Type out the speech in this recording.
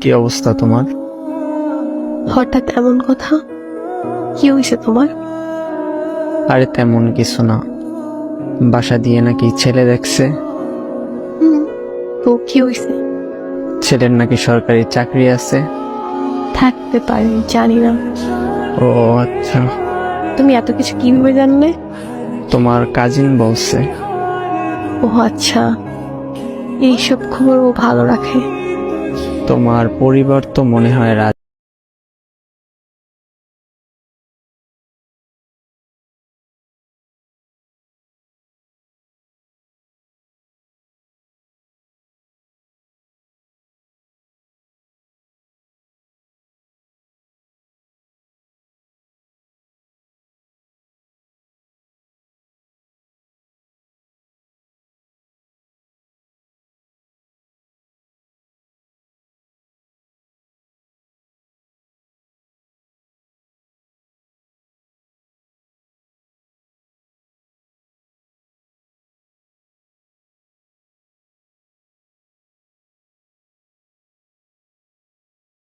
কি অবস্থা তোমার? হঠাৎ এমন কথা? কি হয়েছে তোমার? আরে তেমন কিছু না। বাসা দিয়ে নাকি ছেলে দেখছে। তো কি হয়েছে? ছেলের নাকি সরকারি চাকরি আছে। থাকতে পারে জানি না। ও আচ্ছা। তুমি এত কিছু কীভাবে জানলে? তোমার কাজিন বলছে। ও আচ্ছা। এইসব খবর ও ভালো রাখে। তোমার পরিবার তো মনে হয় রাজি